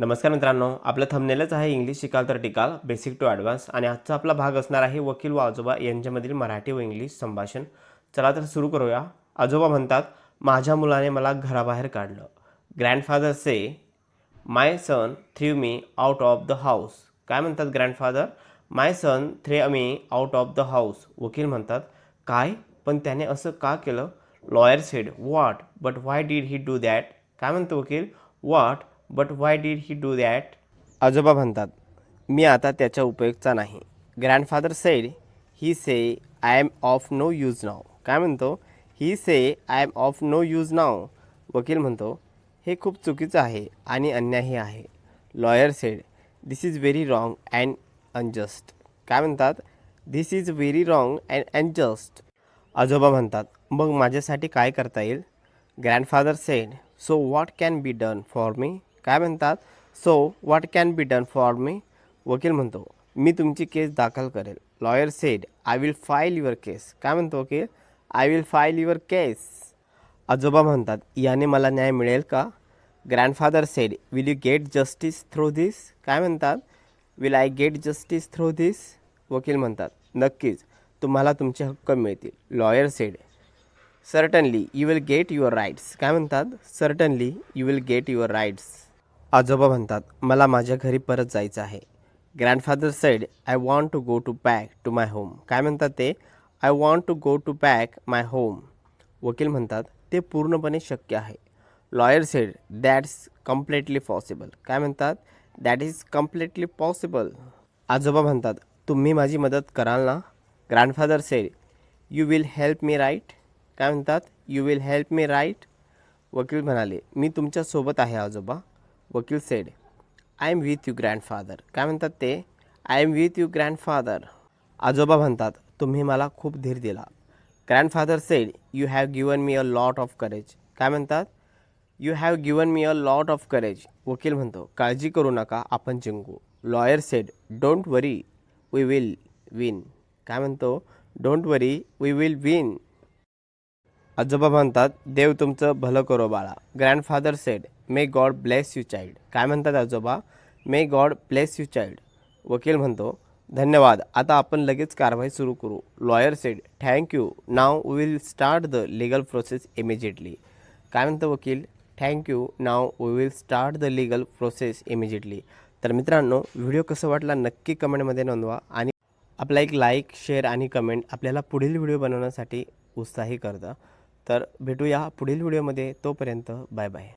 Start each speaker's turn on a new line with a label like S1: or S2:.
S1: नमस्कार मित्रांनो आपलं थंबनेलच आहे इंग्लिश शिकाल तर टिकाल बेसिक टू ॲडव्हान्स आणि आजचा आपला भाग असणार आहे वकील व आजोबा यांच्यामधील मराठी व इंग्लिश संभाषण. चला तर सुरू करूया. आजोबा म्हणतात माझ्या मुलाने मला घराबाहेर काढलं. Grandfather say my son threw me out of the house काय म्हणतात grandfather my son threw me out of the house वकील म्हणतात काय? पण त्याने असं का केलं? Lawyer said what but why did he do that काय म्हणतो वकील? What but why did he do that आजोबा म्हणतात मी आता त्याच्या उपयोगचा नाही. Grandfather said he say I am of no use now काय म्हणतो? He say I am of no use now वकील म्हणतो हे खूप चुकीचं आहे आणि अन्यायही आहे. Lawyer said this is very wrong and unjust काय म्हणतात? This is very wrong and unjust आजोबा म्हणतात मग माझ्यासाठी काय करता येईल? Grandfather said so what can be done for me काय म्हणतात? So what can be done for me वकील म्हणतो मी तुमची केस दाखल करेल. Lawyer said I will file your case काय म्हणतो वकील? I will file your case आजोबा म्हणतात याने मला न्याय मिळेल का? Grandfather said will you get justice through this काय म्हणतात? Will I get justice through this वकील म्हणतात नक्कीच तुम्हाला तुमचे हक्क मिळतील. Lawyer said certainly you will get your rights काय म्हणतात? Certainly you will get your rights आजोबा म्हणतात मला माझ्या घरी परत जायचं आहे. Grandfather said I want to go to back to my home काय म्हणतात ते? I want to go to back my home वकील म्हणतात ते पूर्णपणे शक्य आहे. Lawyer said that's completely possible काय म्हणतात? दॅट इज कम्प्लिटली पॉसिबल आजोबा म्हणतात तुम्ही माझी मदत कराल ना? Grandfather said you will help me right काय म्हणतात? You will help me right वकील म्हणाले मी तुमच्यासोबत आहे आजोबा. Lawyer said I am with you grandfather काय म्हणतात ते? I am with you grandfather आजोबा म्हणतात तुम्ही मला खूप धीर दिला. Grandfather said you have given me a lot of courage काय म्हणतात? You have given me a lot of courage वकील म्हणतो काळजी करू नका आपण जिंकू. Lawyer said don't worry we will win काय म्हणतो? Don't worry we will win आजोबा म्हणतात देव तुमचं भलं करो बाळा. Grandfather said may God bless you child काय म्हणतात आजोबा? May God bless you child वकील म्हणतो धन्यवाद. आता आपण लगेच कारवाई सुरू करू. Lawyer said thank you now will start the legal process immediately काय म्हणतो वकील? Thank you now we will start the legal process immediately तर मित्रांनो व्हिडिओ कसं वाटला नक्की कमेंटमध्ये नोंदवा आणि आपला एक लाईक शेअर आणि कमेंट आपल्याला पुढील व्हिडिओ बनवण्यासाठी उत्साही करतं. तर भेटूया पुढील व्हिडिओमध्ये. तोपर्यंत बाय बाय.